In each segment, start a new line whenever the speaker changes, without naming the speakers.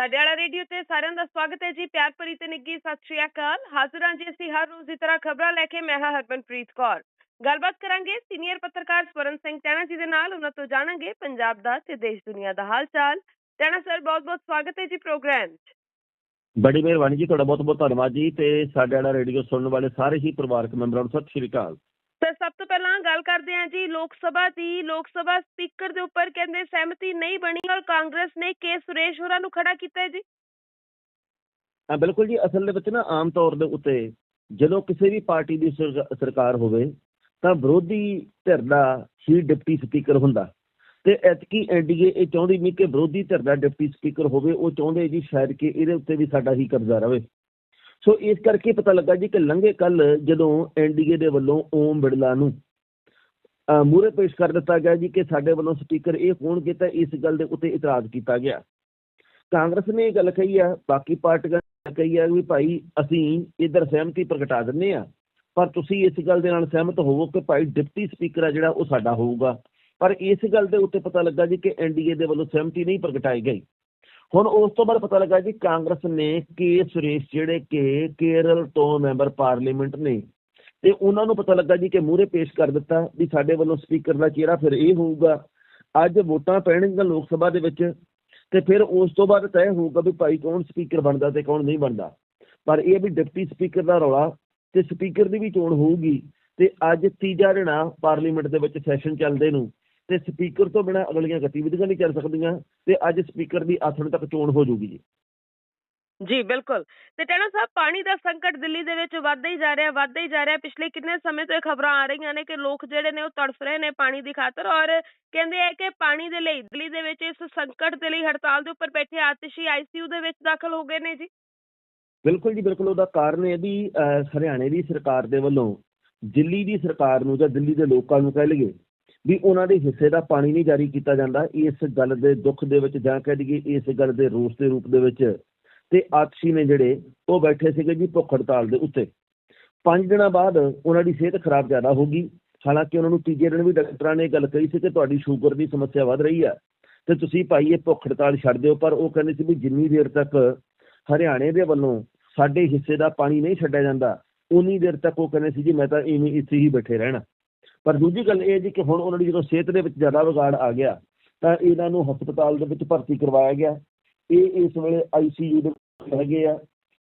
ਸਾਡੇ ਵਾਲਾ ਰੇਡੀਓ ਤੇ ਸਾਰਿਆਂ ਦਾ ਸਵਾਗਤ ਹੈ ਜੀ, ਪਿਆਰ ਭਰੀ ਤੇ ਨਿੱਗੀ ਸਤਿ ਸ਼੍ਰੀ ਅਕਾਲ। ਹਾਜ਼ਰ ਹਾਂ ਜੀ ਅਸੀਂ ਹਰ ਰੋਜ਼ ਦੀ ਤਰ੍ਹਾਂ ਖਬਰਾਂ ਲੈ ਕੇ, ਮੈਂ ਹਾਂ ਹਰਮਨਪ੍ਰੀਤ ਕੌਰ। ਗੱਲਬਾਤ ਕਰਾਂਗੇ ਸੀਨੀਅਰ ਪੱਤਰਕਾਰ ਸਵਰਨ ਸਿੰਘ ਟੈਣਾ ਜੀ ਦੇ ਨਾਲ, ਉਹਨਾਂ ਤੋਂ ਜਾਣਾਂਗੇ ਪੰਜਾਬ ਦਾ ਤੇ ਦੇਸ਼ ਦੁਨੀਆ ਦਾ ਹਾਲ ਚਾਲ ਟੈਣਾ ਸਰ ਬਹੁਤ ਬਹੁਤ ਸਵਾਗਤ ਹੈ ਜੀ ਪ੍ਰੋਗਰਾਮ 'ਚ।
ਬੜੀ ਮਿਹਰਬਾਨੀ ਜੀ, ਤੁਹਾਡਾ ਬਹੁਤ ਬਹੁਤ ਧੰਨਵਾਦ ਜੀ ਤੇ ਸਾਡੇ ਵਾਲਾ ਰੇਡੀਓ ਸੁਣਨ ਵਾਲੇ ਸਾਰੇ ਹੀ ਪਰਿਵਾਰਕ ਮੈਂਬਰਾਂ ਨੂੰ ਸਤਿ ਸ਼੍ਰੀ ਅਕਾਲ।
ਸਭ ਤੋਂ ਪਹਿਲਾਂ ਗੱਲ ਕਰਦੇ ਹਾਂ ਜੀ ਲੋਕ ਸਭਾ ਦੀ। ਲੋਕ ਸਭਾ ਸਪੀਕਰ ਦੇ ਉੱਪਰ ਕਹਿੰਦੇ ਸਹਿਮਤੀ ਨਹੀਂ ਬਣੀ ਔਰ ਕਾਂਗਰਸ ਨੇ ਕੇ ਸੁਰੇਸ਼ ਹੋਰਾਂ ਨੂੰ ਖੜਾ ਕੀਤਾ ਹੈ ਜੀ।
ਬਿਲਕੁਲ ਜੀ। ਅਸਲ ਦੇ ਵਿੱਚ ਨਾ ਆਮ ਤੌਰ ਦੇ ਉੱਤੇ ਜਦੋਂ ਕਿਸੇ ਵੀ ਪਾਰਟੀ ਦੀ ਸਰਕਾਰ ਹੋਵੇ ਤਾਂ ਵਿਰੋਧੀ ਧਿਰ ਦਾ ਹੀ ਡਿਪਟੀ ਸਪੀਕਰ ਹੁੰਦਾ। ਤੇ ਐਤਕੀ ਐਨਡੀਏ ਇਹ ਚਾਹੁੰਦੀ ਨਹੀਂ ਕਿ ਵਿਰੋਧੀ ਧਿਰ ਦਾ ਡਿਪਟੀ ਸਪੀਕਰ ਹੋਵੇ, ਉਹ ਚਾਹੁੰਦੇ ਜੀ ਸ਼ਾਇਦ ਕਿ ਇਹਦੇ ਉੱਤੇ ਵੀ ਸਾਡਾ ਹੀ ਕਬਜ਼ਾ ਰਵੇ। ਸੋ ਇਸ ਕਰਕੇ ਪਤਾ ਲੱਗਾ ਜੀ ਕਿ ਲੰਘੇ ਕੱਲ ਜਦੋਂ ਐਨਡੀਏ ਦੇ ਵੱਲੋਂ ਓਮ ਬਿਰਲਾ ਨੂੰ ਮੂਰੇ ਪੇਸ਼ ਕਰ ਦਿੱਤਾ ਗਿਆ ਜੀ ਕਿ ਸਾਡੇ ਵੱਲੋਂ ਸਪੀਕਰ ਇਹ ਹੋਣਗੇ ਤਾਂ ਇਸ ਗੱਲ ਦੇ ਉੱਤੇ ਇਤਰਾਜ਼ ਕੀਤਾ ਗਿਆ। ਕਾਂਗਰਸ ਨੇ ਇਹ ਗੱਲ ਕਹੀ ਆ, ਬਾਕੀ ਪਾਰਟੀਆਂ ਨੇ ਕਹੀ ਆ ਵੀ ਭਾਈ ਅਸੀਂ ਇਧਰ ਸਹਿਮਤੀ ਪ੍ਰਗਟਾ ਦਿੰਨੇ ਆ, ਪਰ ਤੁਸੀਂ ਇਸ ਗੱਲ ਦੇ ਨਾਲ ਸਹਿਮਤ ਹੋਵੋ ਕਿ ਭਾਈ ਡਿਪਟੀ ਸਪੀਕਰ ਆ ਜਿਹੜਾ ਉਹ ਸਾਡਾ ਹੋਊਗਾ। ਪਰ ਇਸ ਗੱਲ ਦੇ ਉੱਤੇ ਪਤਾ ਲੱਗਾ ਜੀ ਕਿ ਐਨਡੀਏ ਦੇ ਵੱਲੋਂ ਸਹਿਮਤੀ ਨਹੀਂ ਪ੍ਰਗਟਾਈ ਗਈ। ਹੁਣ ਉਸ ਤੋਂ ਬਾਅਦ ਪਤਾ ਲੱਗਾ ਜੀ ਕਾਂਗਰਸ ਨੇ ਕੇ ਸੁਰੇਸ਼ ਜਿਹੜੇ ਕਿ ਕੇਰਲ ਤੋਂ ਮੈਂਬਰ ਪਾਰਲੀਮੈਂਟ ਨੇ ਤੇ ਉਹਨਾਂ ਨੂੰ ਪਤਾ ਲੱਗਾ ਜੀ ਕਿ ਮੂਹਰੇ ਪੇਸ਼ ਕਰ ਦਿੱਤਾ ਵੀ ਸਾਡੇ ਵੱਲੋਂ ਸਪੀਕਰ ਦਾ ਚਿਹਰਾ ਫਿਰ ਇਹ ਹੋਊਗਾ, ਅੱਜ ਵੋਟਾਂ ਪੈਣਗੀਆਂ ਲੋਕ ਸਭਾ ਦੇ ਵਿੱਚ ਤੇ ਫਿਰ ਉਸ ਤੋਂ ਬਾਅਦ ਤੈਅ ਹੋਊਗਾ ਵੀ ਭਾਈ ਕੌਣ ਸਪੀਕਰ ਬਣਦਾ ਤੇ ਕੌਣ ਨਹੀਂ ਬਣਦਾ। ਪਰ ਇਹ ਵੀ ਡਿਪਟੀ ਸਪੀਕਰ ਦਾ ਰੌਲਾ ਤੇ ਸਪੀਕਰ ਦੀ ਵੀ ਚੋਣ ਹੋਊਗੀ ਤੇ ਅੱਜ ਤੀਜਾ ਦਿਨਾ ਪਾਰਲੀਮੈਂਟ ਦੇ ਵਿੱਚ ਸੈਸ਼ਨ ਚੱਲਦੇ ਨੂੰ। ਤੇ ਸਪੀਕਰ ਤੋਂ ਬਿਨਾ ਅਗਲੀਆਂ ਗਤੀਵਿਧੀਆਂ ਨਹੀਂ ਚੱਲ ਸਕਦੀਆਂ ਤੇ ਅੱਜ ਸਪੀਕਰ ਦੀ ਆਥਣ ਤੱਕ ਚੋਣ ਹੋ ਜਾਊਗੀ ਜੀ।
ਜੀ ਬਿਲਕੁਲ। ਤੇ ਟੈਣਾ ਸਾਹਿਬ ਪਾਣੀ ਦਾ ਸੰਕਟ ਦਿੱਲੀ ਦੇ ਵਿੱਚ ਵੱਧਦਾ ਹੀ ਜਾ ਰਿਹਾ ਵੱਧਦਾ ਹੀ ਜਾ ਰਿਹਾ। ਪਿਛਲੇ ਕਿੰਨੇ ਸਮੇਂ ਤੋਂ ਇਹ ਖਬਰਾਂ ਆ ਰਹੀਆਂ ਨੇ ਕਿ ਲੋਕ ਜਿਹੜੇ ਨੇ ਉਹ ਤੜਫ ਰਹੇ ਨੇ ਪਾਣੀ ਦੀ ਖਾਤਰ ਔਰ ਕਹਿੰਦੇ ਆ ਕਿ ਪਾਣੀ ਦੇ ਲਈ ਦਿੱਲੀ ਦੇ ਵਿੱਚ ਇਸ ਸੰਕਟ ਦੇ ਲਈ ਹੜਤਾਲ ਦੇ ਉੱਪਰ ਬੈਠੇ ਆਤਿਸ਼ੀ ਆਈਸੀਯੂ ਦੇ ਵਿੱਚ ਦਾਖਲ ਹੋ ਗਏ ਨੇ ਜੀ।
ਬਿਲਕੁਲ ਜੀ ਬਿਲਕੁਲ। ਉਹਦਾ ਕਾਰਨ ਇਹ ਵੀ ਹਰਿਆਣੇ ਦੀ ਸਰਕਾਰ ਦੇ ਵੱਲੋਂ ਦਿੱਲੀ ਦੀ ਸਰਕਾਰ ਨੂੰ ਜਾਂ ਦਿੱਲੀ ਦੇ ਲੋਕਾਂ ਨੂੰ ਕਹਿ ਲਈਏ ਵੀ ਉਹਨਾਂ ਦੇ ਹਿੱਸੇ ਦਾ ਪਾਣੀ ਨਹੀਂ ਜਾਰੀ ਕੀਤਾ ਜਾਂਦਾ ਇਸ ਗੱਲ ਦੇ ਦੁੱਖ ਦੇ ਵਿੱਚ ਜਾਂ ਕਹਿ ਦਈਏ ਇਸ ਗੱਲ ਦੇ ਰੋਸ ਦੇ ਰੂਪ ਦੇ ਵਿੱਚ। ਤੇ ਆਤਸ਼ੀ ਨੇ ਜਿਹੜੇ ਉਹ ਬੈਠੇ ਸੀਗੇ ਜੀ ਭੁੱਖ ਹੜਤਾਲ ਦੇ ਉੱਤੇ। ਪੰਜ ਦਿਨਾਂ ਬਾਅਦ ਉਹਨਾਂ ਦੀ ਸਿਹਤ ਖਰਾਬ ਜ਼ਿਆਦਾ ਹੋ ਗਈ। ਹਾਲਾਂਕਿ ਉਹਨਾਂ ਨੂੰ ਤੀਜੇ ਦਿਨ ਵੀ ਡਾਕਟਰਾਂ ਨੇ ਗੱਲ ਕਹੀ ਸੀ ਕਿ ਤੁਹਾਡੀ ਸ਼ੂਗਰ ਦੀ ਸਮੱਸਿਆ ਵੱਧ ਰਹੀ ਆ। ਤੇ ਤੁਸੀਂ ਭਾਈ ਇਹ ਭੁੱਖ ਹੜਤਾਲ ਛੱਡ ਦਿਓ, ਪਰ ਉਹ ਕਹਿੰਦੇ ਸੀ ਵੀ ਜਿੰਨੀ ਦੇਰ ਤੱਕ ਹਰਿਆਣੇ ਦੇ ਵੱਲੋਂ ਸਾਡੇ ਹਿੱਸੇ ਦਾ ਪਾਣੀ ਨਹੀਂ ਛੱਡਿਆ ਜਾਂਦਾ, ਉਨੀ ਦੇਰ ਤੱਕ ਉਹ ਕਹਿੰਦੇ ਸੀ ਜੀ ਮੈਂ ਤਾਂ ਇਵੇਂ ਇੱਥੇ ਹੀ ਬੈਠੇ ਰਹਿਣਾ। ਪਰ ਦੂਜੀ ਗੱਲ ਇਹ ਜੀ ਕਿ ਹੁਣ ਉਹਨਾਂ ਦੀ ਜਦੋਂ ਸਿਹਤ ਦੇ ਵਿੱਚ ਜ਼ਿਆਦਾ ਵਿਗਾੜ ਆ ਗਿਆ, ਤਾਂ ਇਹਨਾਂ ਨੂੰ ਹਸਪਤਾਲ ਦੇ ਵਿੱਚ ਭਰਤੀ ਕਰਵਾਇਆ ਗਿਆ। ਇਹ ਇਸ ਵੇਲੇ ਆਈਸੀਯੂ ਦੇ ਹੈਗੇ ਆ।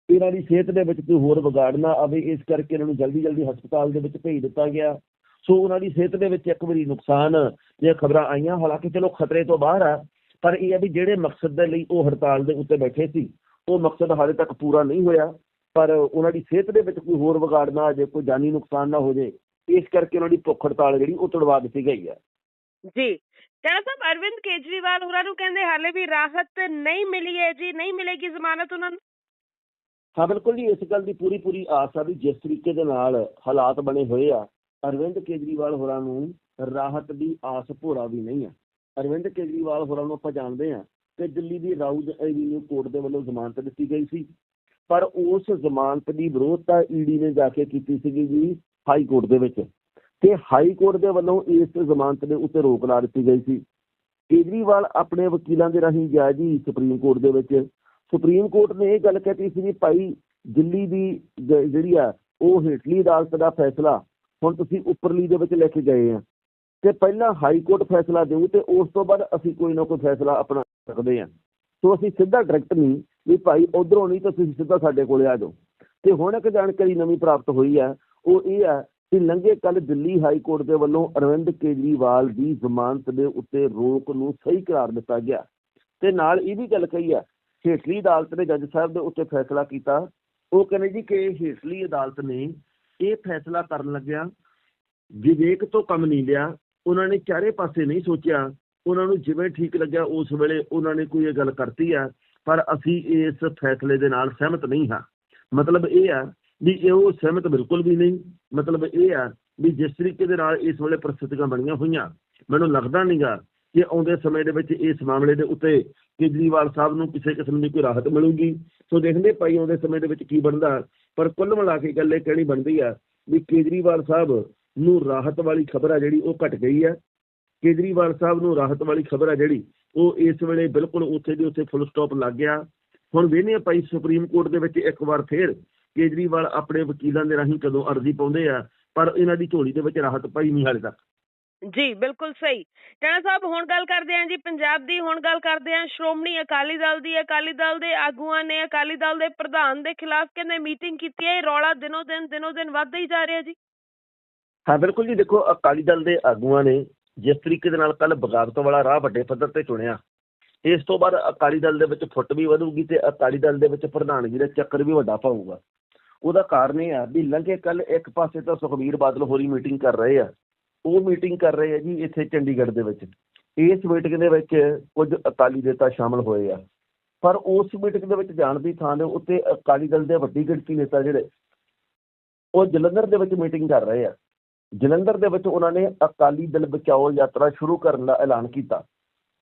ਇਹਨਾਂ ਦੀ ਸਿਹਤ ਦੇ ਵਿੱਚ ਕੋਈ ਹੋਰ ਵਿਗਾੜ ਨਾ ਆਵੇ, ਇਸ ਕਰਕੇ ਇਹਨਾਂ ਨੂੰ ਜਲਦੀ ਜਲਦੀ ਹਸਪਤਾਲ ਦੇ ਵਿੱਚ ਭੇਜ ਦਿੱਤਾ ਗਿਆ। ਸੋ ਉਹਨਾਂ ਦੀ ਸਿਹਤ ਦੇ ਵਿੱਚ ਇੱਕ ਵਾਰੀ ਨੁਕਸਾਨ ਇਹ ਖਬਰਾਂ ਆਈਆਂ। ਹਾਲਾਂਕਿ ਚਲੋ ਖਤਰੇ ਤੋਂ ਬਾਹਰ ਆ, ਪਰ ਇਹ ਆ ਵੀ ਜਿਹੜੇ ਮਕਸਦ ਦੇ ਲਈ ਉਹ ਹੜਤਾਲ ਦੇ ਉੱਤੇ ਬੈਠੇ ਸੀ, ਉਹ ਮਕਸਦ ਹਾਲੇ ਤੱਕ ਪੂਰਾ ਨਹੀਂ ਹੋਇਆ। ਪਰ ਉਹਨਾਂ ਦੀ ਸਿਹਤ ਦੇ ਵਿੱਚ ਕੋਈ ਹੋਰ ਵਿਗਾੜ ਨਾ ਆ ਜੇ, ਕੋਈ ਜਾਨੀ ਨੁਕਸਾਨ ਨਾ ਹੋ ਜੇ ਇਸ ਕਰਕੇ ਉਹਨਾਂ ਦੀ ਭੁੱਖ ਹੜਤਾਲ ਜਿਹੜੀ ਉਹ ਤੁੜਵਾ ਦਿੱਤੀ ਗਈ ਹੈ।
ਜੀ ਟੈਣਾ ਸਾਹਿਬ ਅਰਵਿੰਦ ਕੇਜਰੀਵਾਲ ਹੋਰਾਂ ਨੂੰ ਕਹਿੰਦੇ ਹਾਲੇ ਵੀ ਰਾਹਤ ਨਹੀਂ ਮਿਲੀ ਹੈ ਜੀ ਨਹੀਂ ਮਿਲੇਗੀ ਜ਼ਮਾਨਤ ਉਹਨਾਂ ਨੂੰ?
ਹਾਂ ਬਿਲਕੁਲ ਜੀ ਇਸ ਗੱਲ ਦੀ ਪੂਰੀ ਪੂਰੀ ਆਸ ਆ ਵੀ ਜਿਸ ਤਰੀਕੇ ਦੇ ਨਾਲ ਹਾਲਾਤ ਬਣੇ ਹੋਏ ਆ ਅਰਵਿੰਦ ਕੇਜਰੀਵਾਲ ਹੋਰਾਂ ਨੂੰ ਰਾਹਤ ਦੀ ਆਸ ਭੋਰਾ ਵੀ ਨਹੀਂ ਆ। ਅਰਵਿੰਦ ਕੇਜਰੀਵਾਲ ਹੋਰਾਂ ਨੂੰ ਆਪਾਂ ਜਾਣਦੇ ਆ ਕਿ ਦਿੱਲੀ ਦੀ ਰਾਊਜ਼ ਐਵੀਨਿਊ ਕੋਰਟ ਦੇ ਵੱਲੋਂ ਜ਼ਮਾਨਤ ਦਿੱਤੀ ਗਈ ਸੀ। ਪਰ ਉਸ ਜ਼ਮਾਨਤ ਦੀ ਵਿਰੋਧਤਾ ਈਡੀ ਨੇ ਜਾ ਕੇ ਕੀਤੀ ਸੀਗੀ ਜੀ ਹਾਈ ਕੋਰਟ ਦੇ ਵਿੱਚ। ਤੇ ਹਾਈ ਕੋਰਟ ਦੇ ਵੱਲੋਂ ਇਸ ਜ਼ਮਾਨਤ ਦੇ ਉੱਤੇ ਰੋਕ ਲਾ ਦਿੱਤੀ ਗਈ ਸੀ। ਕੇਜਰੀਵਾਲ ਆਪਣੇ ਵਕੀਲਾਂ ਦੇ ਰਾਹੀਂ ਗਿਆ ਜੀ ਸੁਪਰੀਮ ਕੋਰਟ ਦੇ ਵਿੱਚ। ਸੁਪਰੀਮ ਕੋਰਟ ਨੇ ਇਹ ਗੱਲ ਕਹਿਤੀ ਸੀ ਵੀ ਭਾਈ ਦਿੱਲੀ ਦੀ ਜ- ਜਿਹੜੀ ਆ, ਉਹ ਹੇਠਲੀ ਅਦਾਲਤ ਦਾ ਫੈਸਲਾ ਹੁਣ ਤੁਸੀਂ ਉੱਪਰਲੀ ਦੇ ਵਿੱਚ ਲੈ ਕੇ ਗਏ ਆ। ਤੇ ਪਹਿਲਾਂ ਹਾਈ ਕੋਰਟ ਫੈਸਲਾ ਦੇਊ ਤੇ ਉਸ ਤੋਂ ਬਾਅਦ ਅਸੀਂ ਕੋਈ ਨਾ ਕੋਈ ਫੈਸਲਾ ਅਪਣਾ ਸਕਦੇ ਆ। ਸੋ ਅਸੀਂ ਸਿੱਧਾ ਡਾਇਰੈਕਟ ਨਹੀਂ ਵੀ ਭਾਈ ਉਧਰੋਂ ਨਹੀਂ ਤਾਂ ਤੁਸੀਂ ਸਿੱਧਾ ਸਾਡੇ ਕੋਲੇ ਆ ਜਾਓ। ਤੇ ਹੁਣ ਇੱਕ ਜਾਣਕਾਰੀ ਨਵੀਂ ਪ੍ਰਾਪਤ ਹੋਈ ਹੈ ਉਹ ਇਹ ਹੈ ਕਿ ਲੰਘੇ ਕੱਲ ਦਿੱਲੀ ਹਾਈ ਕੋਰਟ ਦੇ ਵੱਲੋਂ ਅਰਵਿੰਦ ਕੇਜਰੀਵਾਲ ਦੀ ਜ਼ਮਾਨਤ ਦੇ ਉੱਤੇ ਰੋਕ ਨੂੰ ਸਹੀ ਕਰਾਰ ਦਿੱਤਾ ਗਿਆ। ਤੇ ਨਾਲ ਇਹ ਵੀ ਗੱਲ ਕਹੀ ਹੈ, ਹੇਠਲੀ ਅਦਾਲਤ ਨੇ ਜੱਜ ਸਾਹਿਬ ਦੇ ਉੱਤੇ ਫੈਸਲਾ ਕੀਤਾ। ਉਹ ਕਹਿੰਦੇ ਜੀ ਕਿ ਹੇਠਲੀ ਅਦਾਲਤ ਨੇ ਇਹ ਫੈਸਲਾ ਕਰਨ ਲੱਗਿਆ ਵਿਵੇਕ ਤੋਂ ਕੰਮ ਨਹੀਂ ਲਿਆ। ਉਹਨਾਂ ਨੇ ਚਾਰੇ ਪਾਸੇ ਨਹੀਂ ਸੋਚਿਆ। ਉਹਨਾਂ ਨੂੰ ਜਿਵੇਂ ਠੀਕ ਲੱਗਿਆ, ਉਸ ਵੇਲੇ ਉਹਨਾਂ ਨੇ ਕੋਈ ਇਹ ਗੱਲ ਕਰਤੀ ਆ ਪਰ ਅਸੀਂ ਇਸ ਫੈਸਲੇ ਦੇ ਨਾਲ ਸਹਿਮਤ ਨਹੀਂ ਹਾਂ। ਮਤਲਬ ਇਹ ਆ ਵੀ ਇਹ ਉਹ ਸਹਿਮਤ ਬਿਲਕੁਲ ਵੀ ਨਹੀਂ। ਮਤਲਬ ਇਹ ਆ ਵੀ ਜਿਸ ਤਰੀਕੇ ਦੇ ਨਾਲ ਇਸ ਵੇਲੇ ਪ੍ਰਸਥਿਤੀਆਂ ਬਣੀਆਂ ਹੋਈਆਂ, ਮੈਨੂੰ ਲੱਗਦਾ ਨਹੀਂਗਾ ਕਿ ਆਉਂਦੇ ਸਮੇਂ ਦੇ ਵਿੱਚ ਇਸ ਮਾਮਲੇ ਦੇ ਉੱਤੇ ਕੇਜਰੀਵਾਲ ਸਾਹਿਬ ਨੂੰ ਕਿਸੇ ਕਿਸਮ ਦੀ ਕੋਈ ਰਾਹਤ ਮਿਲੂਗੀ। ਸੋ ਦੇਖਦੇ ਭਾਈ ਆਉਂਦੇ ਸਮੇਂ ਦੇ ਵਿੱਚ ਕੀ ਬਣਦਾ। ਪਰ ਕੁੱਲ ਮਿਲਾ ਕੇ ਗੱਲ ਇਹ ਕਹਿਣੀ ਬਣਦੀ ਆ ਵੀ ਕੇਜਰੀਵਾਲ ਸਾਹਿਬ ਨੂੰ ਰਾਹਤ ਵਾਲੀ ਖਬਰ ਆ ਜਿਹੜੀ ਉਹ ਘਟ ਗਈ ਹੈ ਕੇਜਰੀਵਾਲ ਸਾਹਿਬ ਨੂੰ ਰਾਹਤ ਵਾਲੀ ਖਬਰ ਆ ਜਿਹੜੀ ਉਹ ਇਸ ਵੇਲੇ ਬਿਲਕੁਲ ਉੱਥੇ ਦੇ ਉੱਥੇ ਫੁੱਲ ਸਟਾਪ ਲੱਗ ਗਿਆ। ਹੁਣ ਵੇਨੇ ਭਾਈ ਸੁਪਰੀਮ ਕੋਰਟ ਦੇ ਵਿੱਚ ਇੱਕ ਵਾਰ ਫੇਰ ਕੇਜਰੀਵਾਲ ਆਪਣੇ ਵਕੀਲਾਂ ਦੇ ਰਾਹੀਂ ਕਦੋਂ ਅਰਜ਼ੀ ਪਾਉਂਦੇ ਆ ਪਰ ਇਹਨਾਂ ਦੀ ਝੋਲੀ ਦੇ ਵਿੱਚ ਰਾਹਤ ਪਾਈ ਨਹੀਂ ਹਾਲੇ ਤੱਕ।
ਜੀ ਬਿਲਕੁਲ ਸਹੀ। ਟੈਣਾ ਸਾਹਿਬ ਹੁਣ ਗੱਲ ਕਰਦੇ ਹਾਂ ਜੀ ਪੰਜਾਬ ਦੀ ਹੁਣ ਗੱਲ ਕਰਦੇ ਹਾਂ। ਸ਼੍ਰੋਮਣੀ ਅਕਾਲੀ ਦਲ ਦੀ ਅਕਾਲੀ ਦਲ ਦੇ ਆਗੂਆਂ ਨੇ ਅਕਾਲੀ ਦਲ ਦੇ ਪ੍ਰਧਾਨ ਦੇ ਖਿਲਾਫ ਕਹਿੰਦੇ ਮੀਟਿੰਗ ਕੀਤੀ ਹੈ? ਇਹ ਰੌਲਾ ਦਿਨੋ ਦਿਨ ਦਿਨੋ ਦਿਨ ਵੱਧਦਾ ਹੀ ਜਾ ਰਿਹਾ ਜੀ।
ਹਾਂ ਬਿਲਕੁਲ ਜੀ ਦੇਖੋ ਅਕਾਲੀ ਦਲ ਦੇ ਆਗੂਆਂ ਨੇ ਜਿਸ ਤਰੀਕੇ ਦੇ ਨਾਲ ਕੱਲ ਬਗਾਵਤ ਵਾਲਾ ਰਾਹ ਵੱਡੇ ਪੱਧਰ ਤੇ ਚੁਣਿਆ ਇਸ ਤੋਂ ਬਾਅਦ ਅਕਾਲੀ ਦਲ ਦੇ ਵਿੱਚ ਫੁੱਟ ਵੀ ਵਧੂਗੀ ਤੇ ਅਕਾਲੀ ਦਲ ਦੇ ਵਿੱਚ ਪ੍ਰਧਾਨਗੀ ਦਾ ਚੱਕਰ ਵੀ ਵੱਡਾ ਪਾਊਗਾ। ਉਹਦਾ ਕਾਰਨ ਇਹ ਆ ਵੀ ਲੰਘੇ ਕੱਲ ਇੱਕ ਪਾਸੇ ਤਾਂ ਸੁਖਬੀਰ ਬਾਦਲ ਹੋਰੀ ਮੀਟਿੰਗ ਕਰ ਰਹੇ ਆ। ਉਹ ਮੀਟਿੰਗ ਕਰ ਰਹੇ ਆ ਜੀ ਇੱਥੇ ਚੰਡੀਗੜ੍ਹ ਦੇ ਵਿੱਚ। ਇਸ ਮੀਟਿੰਗ ਦੇ ਵਿੱਚ ਕੁਝ ਅਕਾਲੀ ਨੇਤਾ ਸ਼ਾਮਲ ਹੋਏ ਆ। ਪਰ ਉਸ ਮੀਟਿੰਗ ਦੇ ਵਿੱਚ ਜਾਣ ਦੀ ਥਾਂ ਦੇ ਉੱਤੇ ਅਕਾਲੀ ਦਲ ਦੇ ਵੱਡੀ ਗਿਣਤੀ ਨੇਤਾ ਜਿਹੜੇ, ਉਹ ਜਲੰਧਰ ਦੇ ਵਿੱਚ ਮੀਟਿੰਗ ਕਰ ਰਹੇ ਆ। ਜਲੰਧਰ ਦੇ ਵਿੱਚ ਉਹਨਾਂ ਨੇ ਅਕਾਲੀ ਦਲ ਬਚਾਓ ਯਾਤਰਾ ਸ਼ੁਰੂ ਕਰਨ ਦਾ ਐਲਾਨ ਕੀਤਾ।